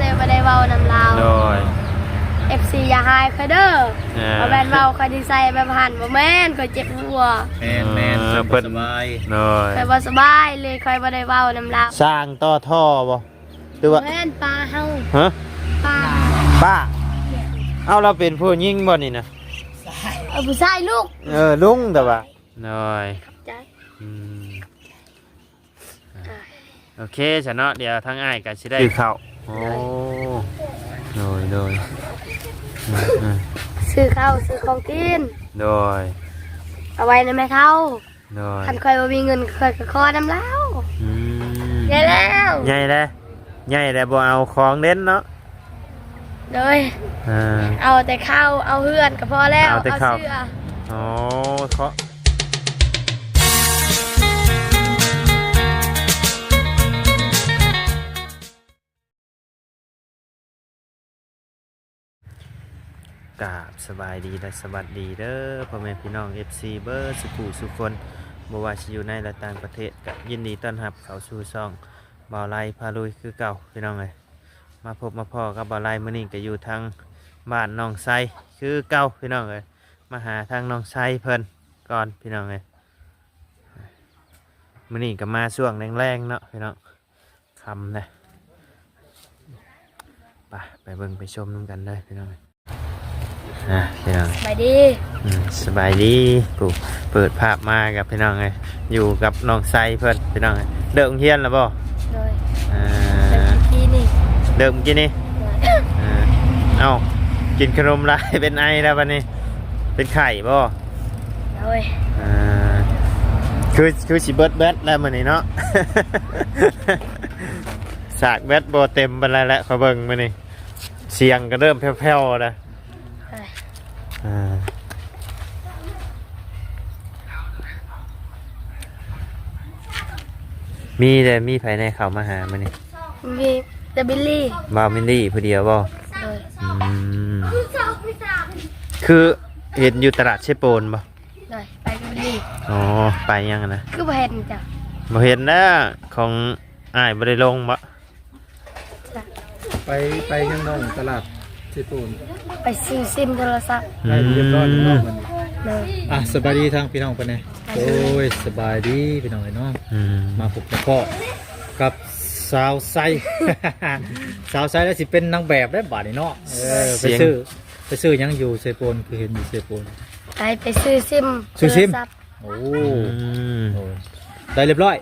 เลยบ่ได้เว้านำลาว โดย FC อย่าหายค่อยเด้ออ่า บ่แม่นเว้าค่อยสิใส่แบบหันบ่แม่นค่อยเจ็บหัวแมนแมนเออเพิ่นเพิ่นสบายโดยค่อยบ่สบายเลยค่อยบ่ได้เว้านำลาวสร้างต่อท่อบ่หรือว่าแม่นปลาเฮาฮะปลาป้าเอาเราเป็นผู้ยิงบ่นี่นะเออผู้ชายลูกเออลุงแต่ว่าน้อยจ้ะอืมอะโอเคฉันเนาะเดี๋ยวทั้งอ้ายก็สิได้คือข้าว โอ้โดยโดยอืมอืมซื้อข้าวซื้อของกิน โดยเอาไว้ในแม่เฒ่าโดยคันค่อยบ่มีเงินค่อยก็ขอนำลาวอืมได้แล้วใหญ่เลยใหญ่เลยบ่เอาของเด่นเนาะโดยอ่าเอาแต่ข้าวเอาเฮือนก็พอแล้วเอาแต่ข้าวเสื้ออ๋อเขา กาบสบายดีและสวัสดีเด้อพ่อแม่พี่น้อง FC เบอร์สุขุสุคนบว่าสิอยู่ในและต่างประเทศก็ยินดีต้อนรับเขาสู่ช่องบ่าวไลพาลุยคือเก่าพี่น้องเอ้ยมาพบมาพ่อกับบ่าวไลมื้อนี้ก็อยู่ทางบ้านน้องไซคือเก่าพี่น้องเอ้ยมาหาทางน้องไซเพิ่นก่อนพี่น้องเลยมื้อนี้ก็มาช่วงแรงๆเนาะพี่น้องคำเลยไปไปเบิ่งไปชมน้ำกันเลยพี่น้องเอ้ย อะพี่น้องไปดีอืมสบายดีกูเปิดภาพมากับพี่น้องเลยอยู่กับน้องไซเพิ่นพี่น้องเอ้ยเดิมเฮียนแล้วบ่โดยอ่าเป็นที่นี่เดิมกินนี่โดยอ่าเอ้ากินขนมลายเป็นไอแล้วบัดนี้เป็นไข่บ่โดยอ่าคือคือสิเบิดเบิดแล้วมื้อนี้เนาะ สากเบิดบ่เต็มไปแล้วแหละขอเบิ่งมื้อนี้เสียงก็เริ่มแผ่วๆแล้วโดย อ่ามีแต่มีไผในเข้ามาหามื้อนี้มีเดบิลลี่บ่าวมินดี้ผู้เดียวบ่โดยอืมคือเห็นอยู่ตลาดเชโปนบ่โดยไปเดบิลลี่อ๋อไปยังอะนะคือบ่เห็นจ้ะบ่เห็นนะของอ้ายบ่ได้ลงบ่จ้ะไปไปยังน้องตลาด สิปูนไปซื้อซิมโทรศัพท์ได้เรียบร้อยแล้วเนาะมันโดยอะสบายดีทางพี่น้องปะเนี่ยโอ้ยสบายดีพี่น้องไอ้น้อง อืมมาพบกับพ่อกับสาวไซ สาวไซแล้วสิเป็นนางแบบได้บาดนี่เนาะเออไปซื้อไปซื้อยังอยู่เซโปนคือเห็นอยู่เซโปน ไปไปซื้อซิมซื้อซิม โทรศัพท์โอ้อืมโหได้เรียบร้อย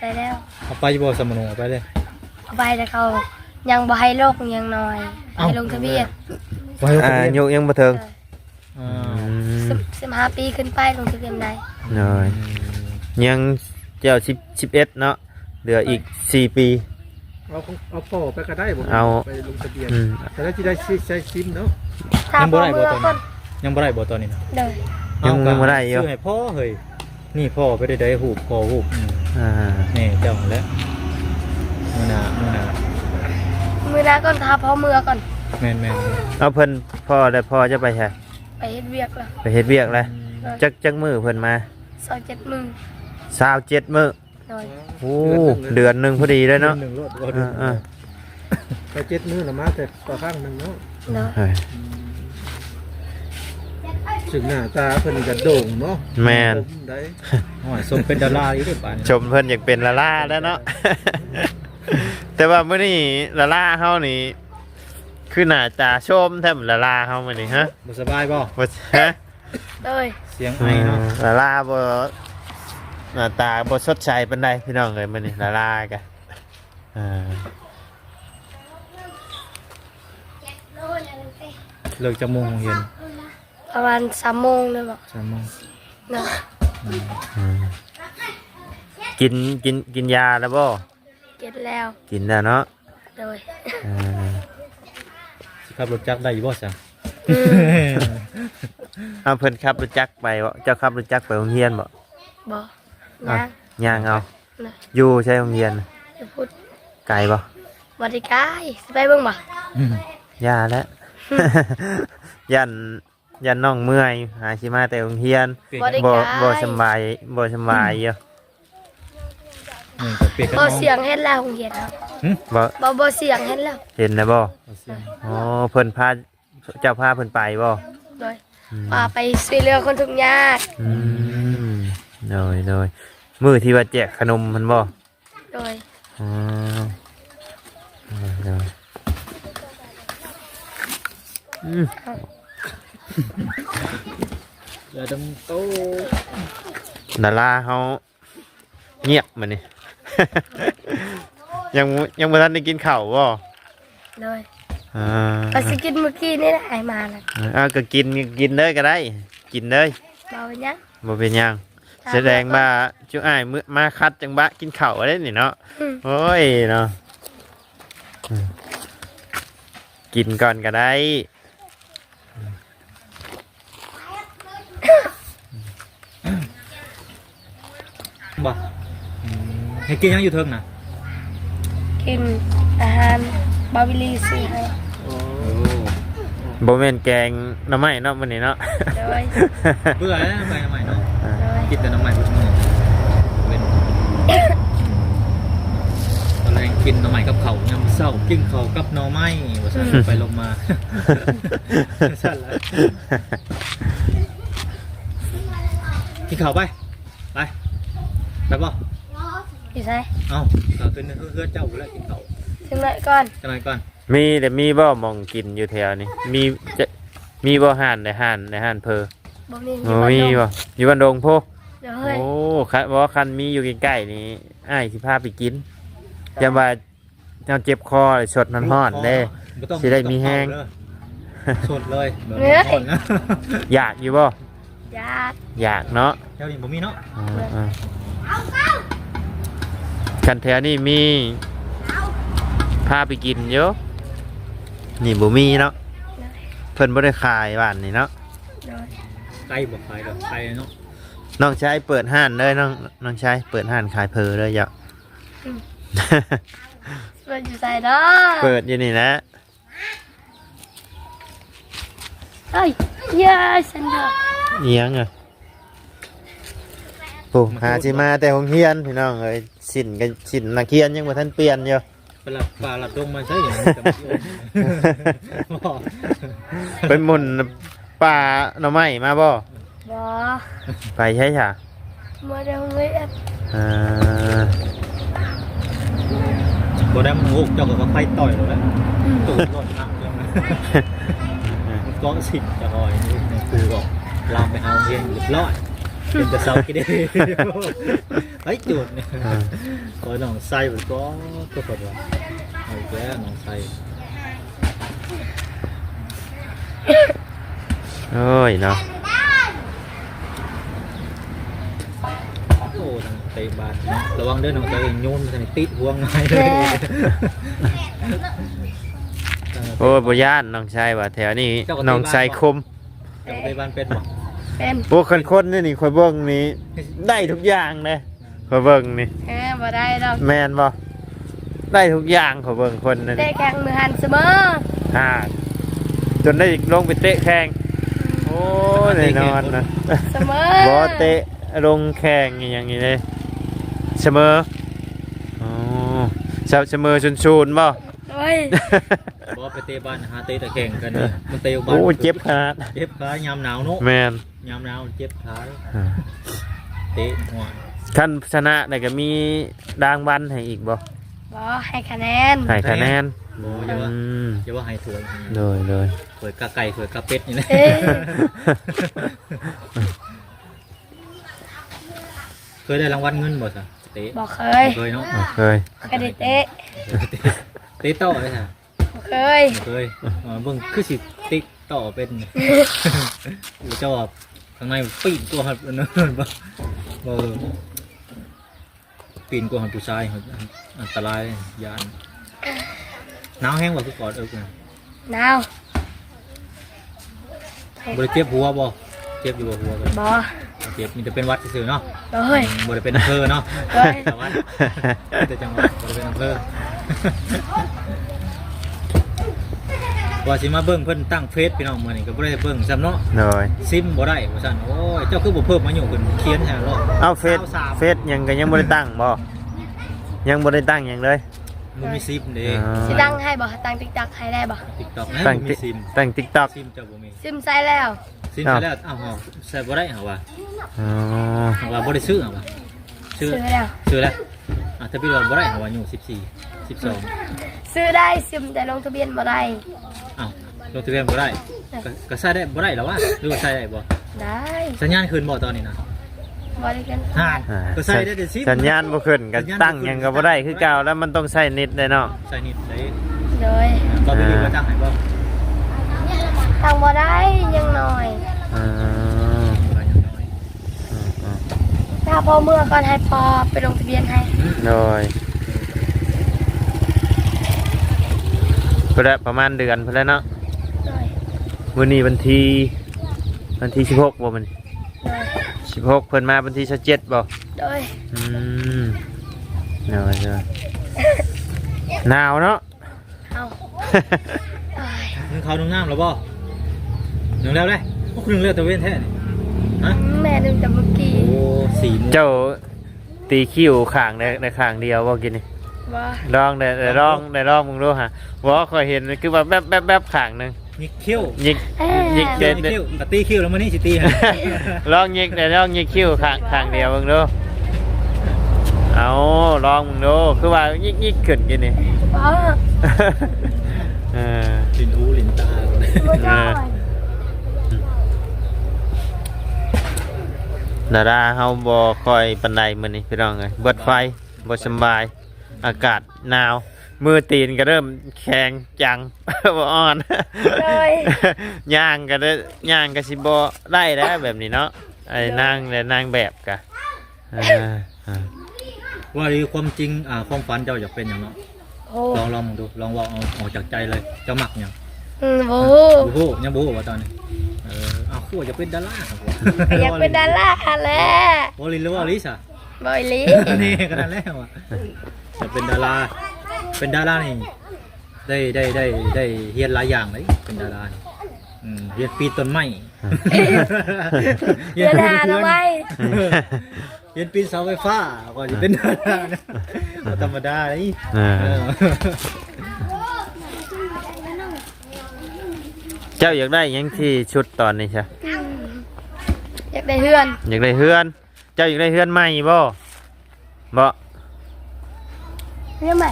ได้แล้วเอาไปบ่สมนุเอาไปเลยเอาไปแต่เขา ยังบ่ให้ลงยังน้อยเอ้า ให้ลงทะเบียนไว้เอาอ่าไปยกยังบ่เทิงอ่าอืมสิบสิบห้าปีขึ้นไปลงทะเบียนได้หน่อยยังเจ้า10 11เนาะเหลืออีก 4 ปี เอาของเอาพ่อไปก็ได้ผมเอา ไปลงทะเบียนอืมแต่แล้วที่ได้ใช้ซิมเนาะถ้ายังบ่พ่อได้บ่เมื่อตอนคนี้นยังบ่ได้บ่ตอนนี้นะเด้อยังเอายังบ่ได้อยู่ ซื้อให้พ่อเฮ้ยนี่พ่อไปได้ได้หูบพ่อหูบอืมอ่า นี่เจ้าแล้วมือหนามือหนา มือหน้าก่อนท้าพ่อเมื่อก่อน แมนแมนเอาเพิ่นพ่อได้พ่อจะไปใช่ไปเฮ็ดเวียกแล้วไปเฮ็ดเวียกแล้วโดยจักจักมือเพิ่นมาซอยเจ็ดมือ27มื้อโดยโอ้เดือนหนึงพอดีเลยเนาะหนึ่งรถรถหนึ่งอ่าไปเจ็ดมื้อละมาแต่ต่อข้างหนึ่งเนาะโดยเฮ้ยถึงหน้าตาเพิ่นก็โด่งเนาะแม่นผมได้หอยสมเป็นดาราอยู่ด้วยป่านนี้ชมเพิ่นอยากเป็นละล่าแล้วเนาะ แต่ว่ามื้อนี้ละล่าเฮานี่คือหน้าตาชมแทบละล่าเฮามื้อนี้ฮะบ่สบายบ่บ่ฮะโดยเสียงอืไอเนาะมละล่าบ่หน้าตาบ่สดใสปานใดพี่น้องเอ้ยมื้อนี้ละล่ากะอ่าเลิกจะโมงโรงเรียนประมาณสามโมงเลยบอกสามโมงเนาะอืมกินกินกินยาแล้วบ่เก็บแล้ว กินแล้วเนาะโดยอ่าสิขับรถจักรได้อยู่บ่ซะอืมเอาเพิ่นขับรถจักรไปบ่เจ้าขับรถจักรไปโรงเรียนบ่บอกอะนะย่างเอานะอยู่ใช่โรงเรียน จะพูดไกลบ่บริกายสิไปเบิ่งบ่อืมยาแล้ว ยันยันน้องเมื่อยหาชิมาแต่โรงเรียนเปลี่ยนบ่ได้บ่กายบ่สำบายบ่สำบายอยู่ นี่ก็เปลี่ยนกันพอน้องเสียงเฮ็ดแล้วคงเห็นครับบ่บ่บ่เสียงเห็นแล้วเห็นนะบ่เอาเสียงอ๋อเพิ่นพาเจ้าพาเพิ่นไปบ่โดยพาไปช่วยเหลือคนทุกข์ยากอืมโดยโดยมื้อที่ว่าแจกขนมมันบ่โดยอ๋อโดยโดยอืมอย่าดำโตดาราเขาเงียบมานี่ ยังบ่ยังบ่ทันได้กินข้าวบ่โดยอ่าก็สิกินเมื่อกี้นี่แหละไอ้มาน่ะอ่าก็กินกินเลยก็ได้ กินเลยเบายังบ่เป็นหยังแสดงว่าจุอ้ายมื้อมาคัดจังบะกินข้าวได้นี่เนาะอืมโอ้ยเนาะอืมกินก่อนก็ได้บ่อืม ให้กินยังอยู่เทิงน่ะกินอาหารบาบิลีซื้อให้โอ้บ่แม่นแกงหน้ำไม้เนาะมื้อนี้เนาะ โดยเบื่อแล้วไปใหม่เนาะโดยกินแต่น้ำใหม่ทุกมื้อเป็นตอนแรกกินน้ำใหม่กับเขาวยำเศร้ากินเขาวกับหน่อไม้ว่าซั่นไปลงมาสั่นแล้วกินข้าวไป ไปไปบ่ พี่ชายเอ้าข้าวตัวนึงเพื่อนเจ้าแล้วกินข้าวถึงไหนก่อนจังไงก่อนมีแต่มีบ่หมองกินอยู่แถวนี้ มีจะมีบ่ห่านในห่านในห่านเพอบ่มีโอ้มีบ่อยู่บ้านดงโพโดยโอ้คันว่าคันมีอยู่ใกล้ๆนี่อ้ายสิพาไปกินอย่าว่าเจ้าเจ็บคอเลยสดมันฮ้อนเด้ บ่ต้องสิได้มีแห้งบ่ต้องเด้อสดเลยแบบเนื้อก่อนนะอยากอยู่บ่ยากอยากเนาะเจ้านี่บ่มีเนาะอ่าๆ คันแถวนี้มีพาไปกินเยอะนี่บ่มีเนาะเพิ่นบ่ได้ขายบ้านนี่เนาะโดยไก่บ่ขายดอกไก่เนาะน้องชายเปิดห้านเลยน้องน้องชายเปิดห้านขายเพอเลยอย่าเปิดอยู่ใส่เนาะเปิดอยู่นี่นะเอ้ยยาฉันเด้อเอียงอะโอ้หาสิมาแต่ของเฮียนพี่น้องเอ้ย สินกันสินนักเรียนยังบ่ทันเปลี่ยนอยู่ปลาปลาหลัดดงมาใช่อย่างนี้จะบ่เป็นหมุนป่าหน่อไม้มาบ่บ่ไปใช่ค่ะมาเดี๋ยวเว้ยอ่าบ่ได้มันโงกเจ้าก็ไฟต่อยแล้วตูดรถหักแล้วนะมันก็สิจะลอยนี่ครูบอกลามไปหาโรงเรียนเรียบร้อย เป็นแต่เสากินได้เฮ้ยจุดเนี่ยอ่าคอยน้องไส้มันก็ก็ปวดว่าเอาอีกแล้วน้องไส้โอ้ยเนาะโอ้ทางเตะบาดเนาะระวังเด้อน้องไส้โยนมันจะติดห่วงไงเลยโอ้ยบ่ย่านน้องชายว่าแถวนี้น้องชายคมเจ้าเตะบ้านเป็นบ่ เป็นโอ้คนคนนี่นี่คอยเบิ่งนี่ได้ทุกอย่างเลยคอยเบิ่งนี่เออบ่ได้ดอกแมนบ่ได้ทุกอย่างคอยเบิ่งคนนั่นได้แข่งมือหันเสมออ่าจนได้ลงไปเตะแข่งโอ้ยแน่นอนนะเสมอบ่เตะลงแข่งอหย่างนี้เลยเสมออ๋อเสมอชุนๆบ่โอ้ยบ่ไปเตะบ้านหาเตะตะแข่งกันนี่มันเตะบ้านโอ้ยเจ็บขนาดเจ็บขายามหนาวเนาะแมน ยามหนาวเจ็บขาเตะหัวท่านชนะแต่ก็มีรางวัลให้อีกบ่บ่ให้คะแนนให้คะแนนโอ้อืยอย่าว่ามอย่าว่าให้ถวยโดยโดยถวยกะไก่ถวยกะเป็ดนี่แหละเอ้ยเคยได้รางวัลเงินบ่ซะเตะบ่เคยเคยเนาะบ่เคยเคยได้เตะเตะต่อเลยค่ะบ่เคยเคยอ๋อเบิ่งคือสิติ๊กต่อเป็นหรือเจ้าว่า ข้างในปีนตัวหัดอันนั้นบ่บ่ปีนกว่าหัดผู้ชายอันตรายยานหนาวแห้งบ่คือกอดเอิกนะหนาวบ่ได้เจ็บหัวบ่เจ็บอยู่บ่หัวกันบ่เจ็บมีแต่เป็นหวัดซื่อๆเนาะโอ้ยบ่ได้เป็นอำเภอเนาะโอ้ยจังหวัดแต่จังหวัดบ่ได้เป็นอำเภอ ว่าสิมาเบิ่งเพิ่นตั้งเฟซพี่น้องมื้อนี้ก็บ่ได้เบิ่งซ้ำเนาะโดยซิมบ่ได้ว่าซั่นโอ้ยเจ้าคือบ่เพิ่มมาอยู่เพิ่นเขียนให้รอบเอาเฟซสามเฟซยังก็ยังบ่ได้ตั้งบ่ยังบ่ได้ตั้งหยังเลยนมันมีซิมเด้อ่าสิตั้งให้บ่ตั้งติ๊กตักให้ได้บ่ติ๊กต็อกตั้ตั้งงมีซิมตั้ง TikTok ซิมเจ้าบ่มีซิมใส่แล้วซิมอ้าวใช้แล้วอ้าวเอาใส่บ่ได้เหรอวะอ๋อเหรอวะบ่ได้ซื้อเหรอวะซื้อซื้อแล้วซื้อแล้วอะถ้าพี่ว่าบ่ได้เหรอวะอยู่14 12 ซื้อได้ซิมแต่ลงทะเบียนบ่ได้อ้าวลงทะเบียนบ่ได้ก็ก็ใส่ได้บ่ได้เหรอวะหรือว่าใส่ได้บ่ได้สัญญาณคืนบ่ตอนนี้นะบ่ได้กันห่านอ่าก็ใส่ได้แต่ซิมสัญญาณบ่ขึ้นก็สัญญาณบ่ขึ้นตั้งหยังก็บ่ได้คือเก่าแล้วมันต้องใช้เน็ตได้เนาะใส่นิดได้โดยก็ไปดูว่าจ้างให้บ่ตั้งบ่ได้ยังน้อย อ่าว่าอย่างน้อยอ่าถ้าพอเมื่อก่อนให้พอไปลงทะเบียนให้ โดย พื่อประมาณเดือนเพื่อแล้วเนาะโดยวันนี้วันที่วันที่สิบหกบ่มันโดยสิบหกเพิ่นมาวันที่สิบเจ็ดบ่โดยอืมเนาะเนาะหนาวเนาะ เอาเอ้ยนึ่งข้าวนึ่งน้ำแล้วบ่นึ่งแล้วเลยโอ้นึ่งแล้วตะเวนแท้นี่ฮะแม่นึงแต่เมื่อกี้โอ้สี่โมงเจ้าตีคิ้วข้างในในข้างเดียวบ่กินนี่ ว่าลองได้ได้ลองได้ลองมึงดูฮะบ่ค่อยเห็นคือว่าแป๊บแป๊บแป๊บข้างหนึงยิกคิ้วยิกเอ้ยยิกเดี๋เด็ยวดยิกคิ้วปตีคิ้วแล้วมันนี่สิตีฮะลองยิกได้ลองยิกคิ้วข้างข้างเดียวมึงดูเอาลองมึงดูคือว่ายิกยิกขึ้นกินนี่ว่าเออลินหูลินตาบ่ได้ดาราเฮาบ่คอยปานใดมื้อนี้พี่น้องเอ้ยเบิดไฟบ่สำบาย อากาศหนาว มือตีนก็เริ่มแข็งจัง บ่อ่อนเลยย่างก็ได้ย่างก็สิบ่ได้แล้วแบบนี้เนาะไอ้นางและนางแบบกะอ่าอ่าว่าดีความจริงอ่าความฝันเจ้าอยากเป็นอย่างเนาะโอ้ลองลองมึงดูลองว่าเอาออกจากใจเลยเจ้าหมักอย่างอืมโอ้โอ้โหยังโบ้ว่าตอนนี้เออเอาคู่จะเป็นดาราครับอยากเป็นดาราแล้ววอลินหรือว่าลิซ่าบอยลีนี่ขนาดแรกว่ะ จะเป็นดารา เป็นดารานี่ได้ได้ได้ได้เรียนหลายอย่างเลยเป็นดารานี่อืมเรียนปีนต้นไม้เดินหาทำไมเรียนปีนเสาไฟฟ้าก็จะเป็นดารานะบ่ธรรมดาเลยอ่าเออเจ้าอยากได้หยังที่ชุดตอนนี้ใช่อยากได้เฮือน อยากได้เฮือน เจ้าอยากได้เฮือนใหม่บ่บ่ เรื่องใหม่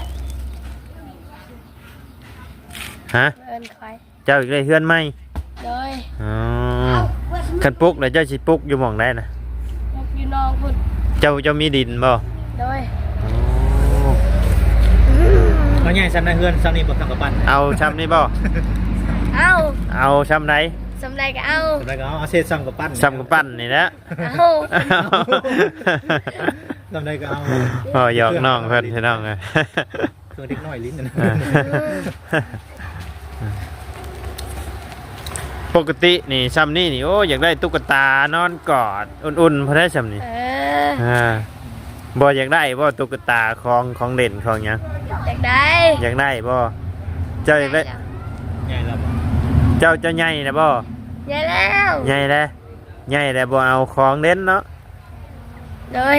ฮะ เอินคอยเจ้าอยากได้เฮือนใหม่โดยอ๋อคันปลุกแล้วเจ้าสิปลุกอยู่หม่องได้นะอยู่นองพุ่นเจ้าเจ้ามีดินบ่โดยอ๋อเขาใหญ่ซ้ำในเฮือนซ้ำนี่บ่ทำกับปั้นเอาช้ำนี่บ่ เอาเอาช้ำไหนสำไรก็เอาทำไรก็เอาเอาเศษซ้ำกับปั้นซ้ำกับปั้นนี่แหละเอา ทำไรก็เอาพอหยอกน้องเพิ่นพี่น้องเอ้ยเครื่องเด็กน้อยลิ้นนะปกตินี่ซ้ำนี่นี่โอ้อยากได้ตุ๊กตานอนกอดอุ่นๆพอได้ซ้ำนี่เอออ่าบ่อยากได้บ่ตุ๊กตาของของเด่นของหยังอยากได้อยากได้บ่เจ้าอยากได้ใหญ่แล้วบ่เจ้าเจ้าใหญ่นะบ่ใหญ่แล้วใหญ่แล้วใหญ่แล้วบ่เอาของเด่นเนาะ โดย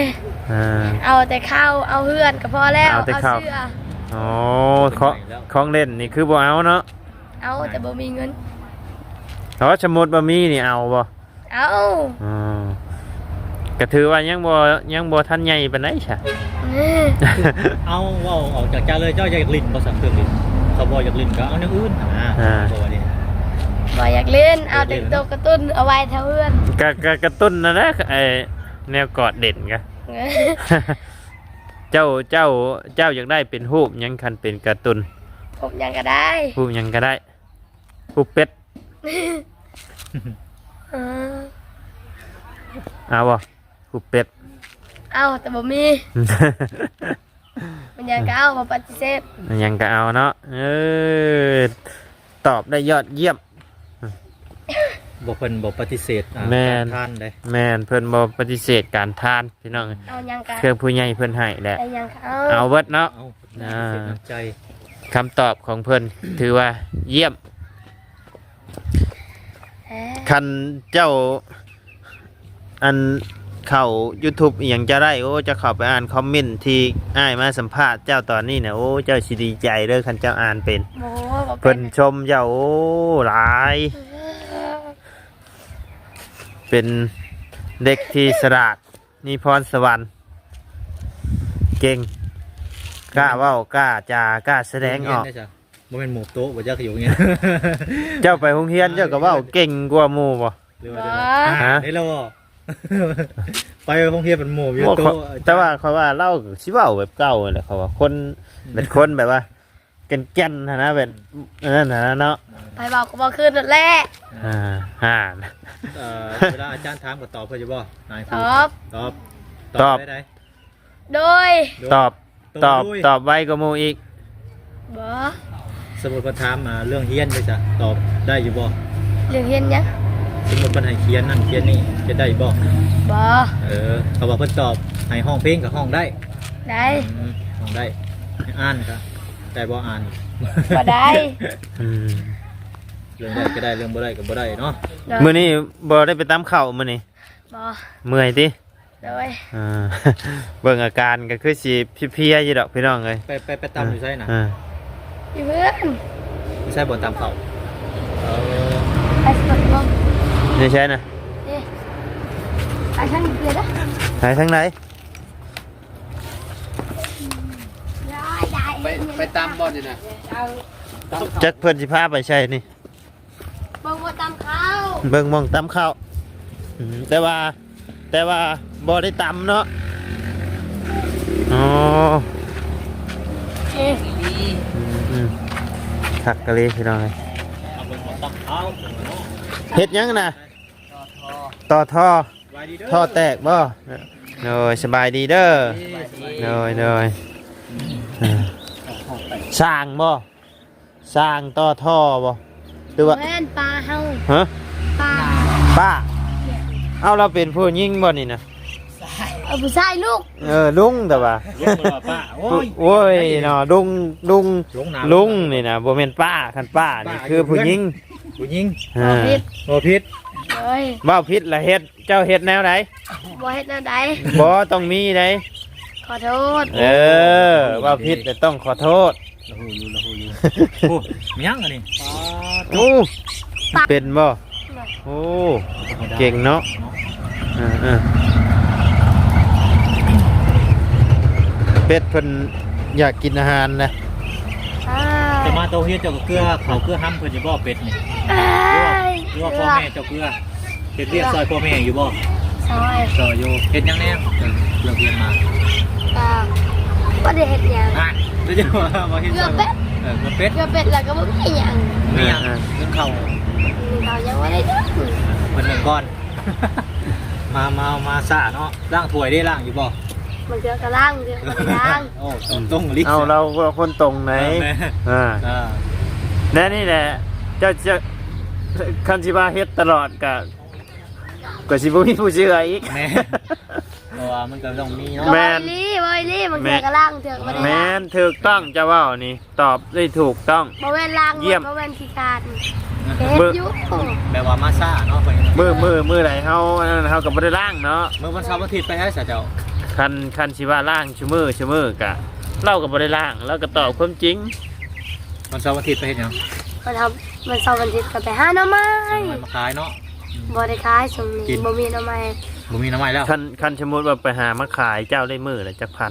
อ่า เอาแต่ข้าวเอาเฮือนก็พอแล้วเอาแต่ข้าวเสื้ออ๋อของของเล่นนี่คือบ่เอาเนาะเอาแต่บ่มีเงินเพราะสมมุติบ่มีนี่เอาบ่เอาอ๋อก็ถือว่ายังบ่ยังบ่ทันใหญ่ปานใดซะอืมเอาเว่าออกจากใจเลยเจ้าอยากลิ้นภาษาเครื่องลิ้นเขาบอกอยากลิ้นก็เอาอย่างอื่นอ่าบอกว่านี่บ่อยากเล่นเอาแต่ตัวกระตุ้นเอาไว้แถวเฮือนก็ก็กระตุ้นนะนะไอ้ แนวกอดเด่นกะ เจ้าเจ้าเจ้าอยากได้เป็นรูปหยังคันเป็นการ์ตูนผมยังก็ได้รูปหยังก็ได้รูปเป็ดเออเอาบ่รูปเป็ด เอาแต่บ่มี มันยังก็เอาบ่ปฏิเสธหยังก็เอาเนาะเออตอบได้ยอดเยี่ยม บอกเพิ่นบอกปฏิเสธอ่าแม่น การทานได้แม่นเพิ่นบ่ปฏิเสธการทานพี่น้องเอายังก็เครื่องผู้ใหญ่เพิ่นให้แหละแต่ยังก็เอาเอาเบิดเนาะ เอาอ่า เสียน้ำใจคำตอบของเพิ่นถือว่าเยี่ยมเอ้ยคันเจ้าอันเข้า YouTube อหย่างจะได้โอ้จะเข้าไปอ่านคอมเมนต์ที่อ้ายมาสัมภาษณ์เจ้าตอนนี้เนี่ยโอ้เจ้าสิดีใจเด้อคันเจ้าอ่านเป็นโอ้บ่เป็เพิ่นนชมเจ้าโอ้หลาย เป็นเด็กที่สลาดมีพรสวรรค์ เก่งกล้าเว้ากล้าจากล้าแสดงออกได้จ้ะบ่แม่นหมูโต๊ะบ่จักอยู่อย่างเงี้ยเจ้าไปโรงเรียนเจ้าก็เว้าเก่งกว่าหมู่บ่เรียกว่าได้ไหมฮะ ได้แล้วบ่ ไปโรงเรียนเป็นหมู่อยู่บ่โต๊ะเขาแต่ว่าเขาว่าเล่าสิเว้าแบบเก่าแหละเขาว่าคนเป็นคนแบบว่า แก่นๆนะนะเป็นนั่นนะเนาะไปบอกก็บอกคืนนั่นแหละอ่าฮ่า เอ่อเวลาอาจารย์ถามก็ตอบเพิ่นจะบ่นายคตรูอบ ตอบตอบ ได้ได้โดยตอบตอบด้วยตอบไวกว่าหมู่อีกบ่สมมุติเพิ่นถามมาเรื่องเฮียนได้จ้ะตอบได้อยู่บ่เรื่องเฮียนยังสมมุติเพิ่นให้เขียนนั่นเขียนนี่จะได้บ่บ่เออเขาบอกเพิ่นตอบให้ห้องเพลงกับห้องได้ได้อืมห้องได้ให้อ่านก็ แต่บ่อ่านบ่ได้อืมเรื่องได้ก็ได้เรื่องบ่ได้ก็บ่ได้เนาะโดยมื้อนี้บ่ได้ไปตามข้าวมื้อนี้บ่เมื่อยติโดยอ่าเบิ่งอาการก็คือสิเพลียๆอยู่ดอกพี่น้องเอ้ยไปไปไปตามอยู่ใช่น่ะอ่าพี่เพื่อนไม่ใช่บ่ตามเขาเออไปสมัครบ่นี่ใช่นะนี่ไปทางนี้เลยนะหายทางไหน ได้ได้ ไปไปตามบอลนี่นะเอาจักเพิ่นสิพาไปใช่นี่ เบิ่งว่าตามเขาเบิ่งหมองตามข้าวอืมแต่ว่าแต่ว่าบ่ได้ตำเนาะอ๋อเอ๊ะอืมอืมคักกะเลยพี่น้องเอ้ยเอาเบิ่งบ่ตามเขาเฮ็ดหยังน่ะต่อท่อไว้ดีเด้อท่อแตกบ่โดยสบายดีเด้อโดยโดยอ่า สร้างบ่สร้างต่อท่อบ่หรือว่าแม่นปลาเฮาฮะปลาป้าเอาเราเป็นผู้ยิ่งบ่นี่นะเอาผู้ชายลูกเออลุงแต่ว่าลุงบ่ว่าป้าโอ้ยโอ้ยเนาะลุงลุงลุงหนาลุงนี่นะบ่แม่นป้าคันป้านี่คือผู้ยิ่งผู้หญิงอ่าบ่ผิดโอ้ผิดเอ้ยเว้าผิดละเฮ็ดเจ้าเฮ็ดแนวไหนบ่เฮ็ดแนวใดบ่ต้องมีไดขอโทษ เออเว้าผิดแต่ต้องขอโทษ ละหูอยู่ละหูอยู่โอ้มีหยังอันนี้โอ้เป็นบ่โอ้เก่งเนาะอ่าๆเป็ดเพิ่นอยากกินอาหารนะอ้าจะมาโตเฮียเจ้าก็เกลือเขาเกลือห้ำเพิ่นอยู่บ่เป็ดนี่เอ้ยหรือว่าพ่อแม่เจ้าเกลือเฮ็ดเรียกซอยพ่อแม่อยู่บ่ซอยซอยอยู่เฮ็ดหยังแน่เออเลิกเรียนมาอ่าบ่ได้เฮ็ดหยัง อะเดี๋ยวจะมามาเฮ็ดซอยเกลือเป็ดเออเกลือเป็ดเกลือเป็ดแล้วก็บ่มีหยังมีหยังเรื่องเขาเรายังบ่ได้ทเพิ่นเบิ่งก่อน มามามาซ่าเนาะล้างถ้วยได้ล้างอยู่บ่ำมันเกลือกระล่างเกลือกระล่างโอ้ต้องลิกเอาเราคนตรงไหนแม่อ่าอ่าแน่นี่แหละเจ้าจะคันสิว่าเฮ็ดตลอดกะก็สิบ่มีผู้เชื่ออีกแม่เพ ราะว่ามันก็ต้องมีเนาะแม่นบอยลี่บอยลี่มันเกลือกระล่างเกลือกบ่ได้แม่ล่างนถูกต้องเจ้าเว้านี่ ตอบได้ถูกต้อง บ่แม่นล่างเยี่ยม บ่แม่นขี้การเฮ็ดเบิ่งอยู่แบบว่ามาซ่าเนาะเพิ่นมือมือมือไหนเฮาอันนั้นเฮาก็บ่ได้ล้างเนาะเมื่อวันเสาร์วันอาทิตย์ไปให้ซะเจ้าคันคันสิว่าล้างชั่วมือชั่วมือกะเราก็บ่ได้ล้างเราก็ตอบความจริง วันเสาร์วันอาทิตย์ไปเฮ็ดหยังมันทำมันเสาร์วันอาทิตย์ก็ไปหาหน่อไม้เอาเงินมาขายเนาะ บ่ได้ขายช่วงกินี้น บ่มีหน่อไม้บ่มีน้ำใหม่แล้ว คันคันสมมุติว่าไปหามาขายเจ้าได้มือละจักพัน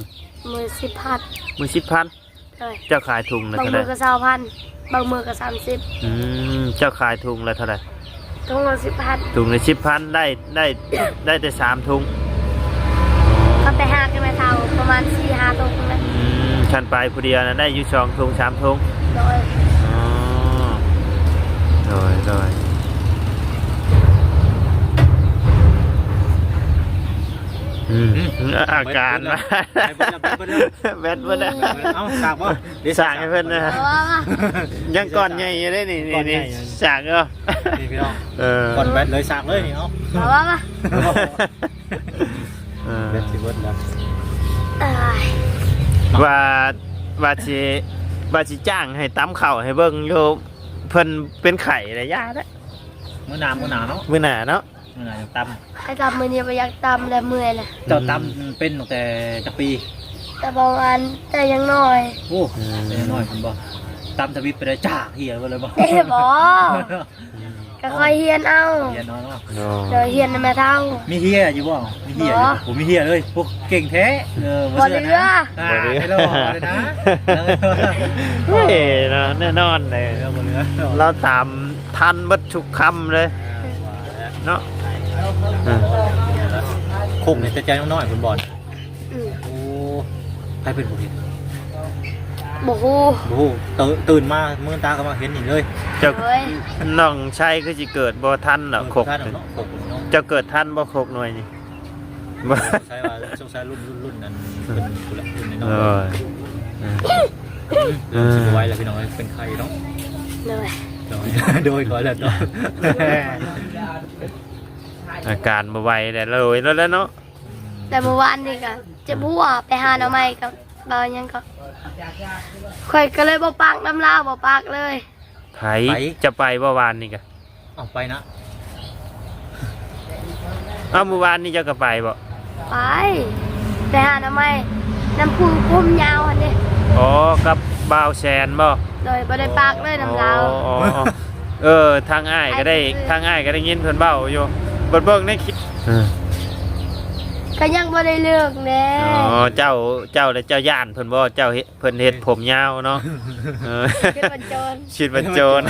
มือสิบพันมือสิบพันเลยเจ้าขายถุงละบางเท่ามืไหร่อก็สาวพันบางมือก็สามสิบอืมเจ้าขายถุงละเท่าไหร่ทุงละสิบพันถุงละสิบพันได้ได้ได้แต่สามถุงก็ไปหากันไปเท่าประมาณสี่ห้าตรงนั้นอืมคันไปผู้เดียวนะได้อยู่สองถุงสามถุงโดยอ๋อโดยโดย อืมอาการมาไปเบิ่งแล้วไปเบิ่งแล้วแบดบ่ได้เอาสากบ่เดี๋ยวสากให้เพิ่นนะเอาว่าว่ายังก่อนใหญ่อยู่ได้นี่ก่นี่อนใหญ่นี่อยู่สากเนาะนี่พี่น้องเออก่อนแบตเลยสากเลยนี่เนาะเอาว่าว่าเออแบตสิเบิดแล้วเอ้ยว่าว่าสิว่าสิจ้างให้ตำข้าวให้เบิ่งอยู่เพิ่นเป็นไข่ระยะแล้วมื้อหน้ามื้อหน้าเนาะมื้อหน้าเนาะ มันน่ะยังตไอ้ตำมือนี้ไปอยากตำแล้วเมื่อยแหละำเจ้าตำเป็นตั้งแต่จะปีแต่บางอันแต่ยังน้อยโอ้เป็นน้อยคุณบอกตำทวิตไปได้จากเฮียไปเลยบอกเด้บอก็ค่อยเฮียนเอาเฮียน้อยเนาะโดเดี๋ยวเฮียนแม่เท่า มีเฮียอยู่บ่มีเฮียอยู่บ่ผมมีเฮียเลยพวกเก่งแท้เออบ่เหลืออ่าไม่รอเลยนะเฮ้ยเนาะแน่นอนเลย เออบ่เหลือ เราตามทันเบัดทุกคำเลย เนาะอืมคงเนี่ยใจน้อยๆคุณบอลอืมโอ้ใครเป็นผู้เห็นบ่ฮู้โอ้โหตื่นตื่นมาเมื่อตาก็มาเห็นนี่เลยเจ้าเฮ้ยน้องชายคือสิเกิดบ่ทันหรอกคกท่านเนาะคกเนาะเจ้าเกิดทันบ่คกหน่วยนี่บ่ใช่ว่าสงสัยรุ่นรุ่นรุ่นนั้นเป็นผู้ละรุ่นน้เออยอๆอืมสิบไว้แล้วพี่น้องเป็นใครเนาะ เลย โดยก่อนแล้วเนาะอาการบ่ไหวแล้วเลยแล้วแหล้วเนาะแต่เมื่อวานนี่ก็เจ็บหัวไปหาหน่อไม้กับบ่าวยังก็ข่อยก็เลยบ่ปากน้ำลาวบ่ปากเลยไผจะไปบ่วานนี่กะเอาไปนะเอ้าเมื่อวานนี่เจ้าก็ไปบ่ไปไปหาหน่อไม้น้ำพุพุ่มยาวอันนี้อ๋อกับ บ่าวแซนบ่โดยบ่ได้ปากเลยน้ำลาว อ๋ออ๋ออ๋อเออทางอ้ายก็ได้ทางอ้ายก็ได้ยินเพิ่นเว้าอยู่เบิ่งเบิ่งในคลิปก็ยังบ่ได้เลือกแน่อ๋อเจ้าเจ้าและเจ้าย่านเพิ่นบ่เจ้าเฮ็ดเพิ่นเฮ็ดผมยาวเนาะเออคิดว่าโจรชิดบรรโจร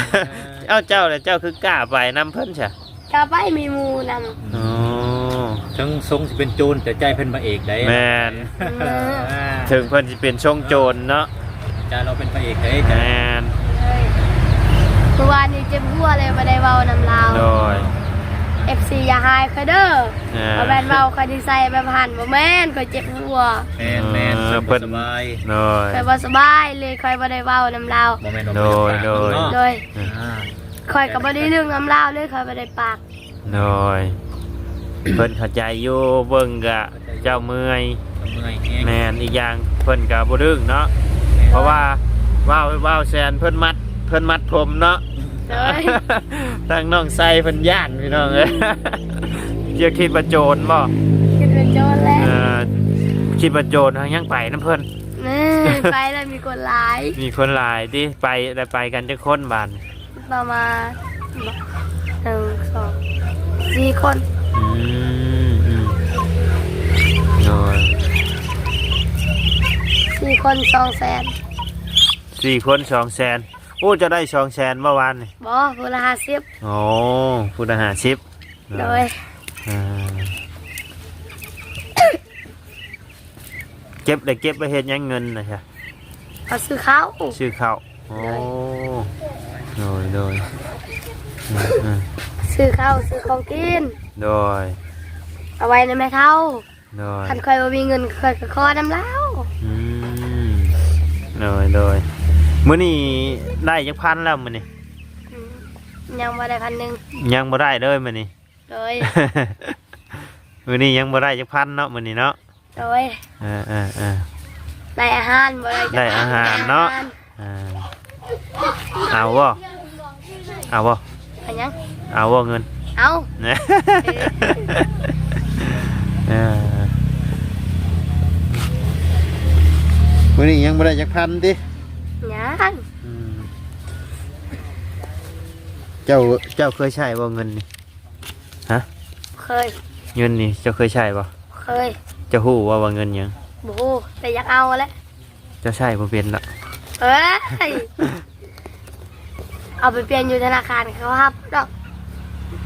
เอ้าเจ้าและเจ้าคือกล้าไปนํเพิ่นใช่กาไปมีหมูนำอ๋อทั้งทรงสิเป็นโจรแต่ใจเพิ่นพระเอกได้แม่นอ่าถึงเพิ่นสิเป็นช่องโจรเนาะ ใจเราเป็นพระเอกได้แม่นเลยเมื่อวานนี้เจ็บหัวเลยบ่ได้เว้าน้ำลาว โดย FC อย่าหายค่อยเด้ออ่าบ่แม่นเว้าค่อยสิใส่แบบหันบ่แม่นค่อยเจ็บหัวแมนแมนเออสเพิ่นบายโดยค่อยบ่สบายเลยค่อยบ่ได้เว้าน้ำลาวบ่แม่นโดยโดยเนาะโดยอ่าค่อยก็บ่ได้เรื่องน้ำลาวเลยค่อยบ่ได้ปาก โดยเพิ่นเข้าใจอยู่เบิ่งกะเจ้าเมื่อยเมื่อยแห้งแม่นอีกอย่างเพิ่นก็บ่ดึงเนาะ เพราะว่าว้าวว้าวแซนเพิ่นมัดเพิ่นมัดผมเนาะโดยทางน้องไซเพิ่นย่านพี่น้องเอ้ยอย่าคิดว่าโจรบ่คิดเป็นโจรแล้วเอ่อคิดว่าโจรทางยังไปน้ำเพิ่นแม่ไปแล้วมีคนหลายมีคนหลายที่ไปได้ไปกันจะคนบานประมาณหนึ่งสองสี่คนอืมอืมโดย สี่คนสองแสนสี่คนสองแสนโอ้จะได้สองแสนเมื่อวานนี่บอพูละห้าสิบโอ้ผู้ทหารชิปโดยอ่าเก็บได้เก็บไปเฮ็ดหยังเงินนะใช่เอาซื้อข้าวชื่อเขาโอ้โดยโดยอืมอืมซื้อข้าวซื้อของกิน โดยเอาไว้ในแม่เท่าโดยคันคอยบ่มีเงินคอยก็ขอน้ำเล้าวอืม โดยโดยมื้อนี้ได้จักพันแล้วมื้อนี้อืมยังบ่ได้พันหนึ่งยังบ่ได้เลยมื้อนี้ โดย มื้อนี้ยังบ่ได้จักพันเนาะมื้อนี้เนาะโดยเออเออเออ ได้อาหารบ่ได้จักได้อาหารเนาะ อ่าเอาบ่เอาบ่เอาหยังเอาบ่เงิน เอานะเออ มื้อนี้ยังบ่ได้จักพันติหยังอืมเจ้าเจ้าเคยใช้บ่เงินนี่เคย เงินนี่เจ้าเคยใช้บ่เคยเจ้าฮู้ว่าว่าเงินหยังบ่ฮู้แต่อยากเอาแหล้วเจ้าใช้บ่เป็นละเอ้ยเอาไปเปลี่ยนอยู่ธนาคารเขาครับดอก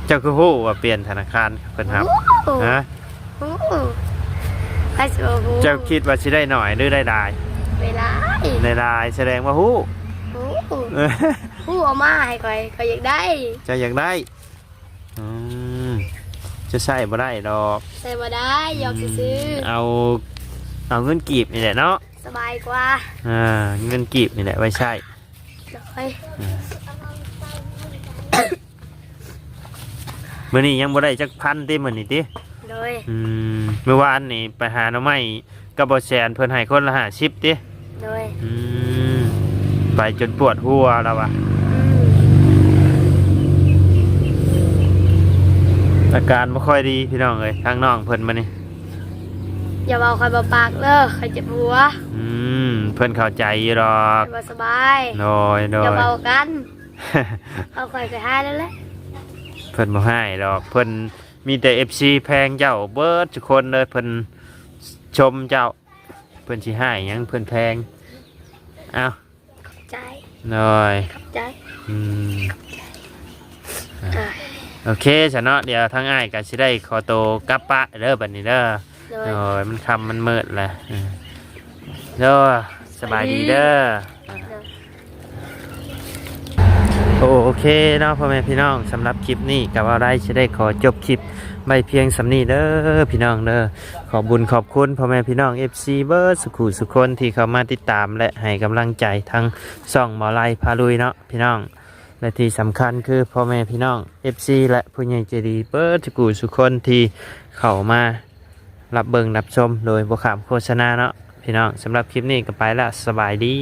เจ้าคือฮู้ว่าเปลี่ยนธนาคารเพิ่นครับโอ้โหฮะโอ้โหใครสิบ่ฮู้เจ้าคิดว่าสิได้หน่อยหรือได้หลาย เวลาได้หลายแสดงว่าฮู้ โอ้โหเออฮู้เอามาให้ข่อยข่อยอยากได้เจะอยากได้อืมจะใช้บ่ได้ดอกใส่บ่ได้ยอกซื้อเอาเอาเงินกีบนี่แหละเนาะๆสบายกว่าอ่าเงินกีบนี่แหละไว้ใช้เดี๋ยวค่อยมื้อนี้ยังบ่ได้จักพันติมื้อนี้ติโดยอืมเมื่อวานนี่ไปหาหน่อไม้กับบ่แสนเพิ่นให้คนละ50ติ โดยอืมไปจนปวดหัวแล้วว่ะอืมอาการไม่ค่อยดีพี่น้องเลยทางน้องเพิ่นมานี่อย่าเบาคอยเบาปากเด้อคอยเจ็บหัวอืมเพิ่นเข้าใจอยู่หรอคกอยบ่สบายโดยโดอย่ายเบากันเอาคอยไปหาแล้วแหละเพิ่นบ่ให้ดอกเพิ่นมีแต่ FC แพงเจ้าเบิดทุกคนเลยเพิ่นชมเจ้า เพิ่นสิให้หยังเพิ่นแพงเอ้าใจหน่อยขับใจอืมอะโอเคฉันเนาะเดี๋ยวทางอ้ายก็สิได้ขอโตวกลับปะเด้อบัดนี้เด้อโดยโอ้ยมันคำมันมืดแหละอืมเด้อสบายดีเด้อโอโอเคเนาะพ่อแม่พี่น้องสำหรับคลิปนี้กับว่าได้จะได้ขอจบคลิป ไปเพียงสำนีเด้อพี่น้องเด้อขอบุญขอบคุณพ่อแม่พี่น้อง FC เบอร์สุขุสุคนที่เข้ามาติดตามและให้กำลังใจทั้งซ่องหมอไลพาลุยเนาะพี่น้อง และที่สำคัญคือพ่อแม่พี่น้อง FC และผู้ใหญ่ใจดีเบอร์สุขุสุคนที่เข้ามารับเบิงรับชมโดยบขามโฆษณาเนาะพี่น้องสำหรับคลิปนี้ก็ไปละสบายดี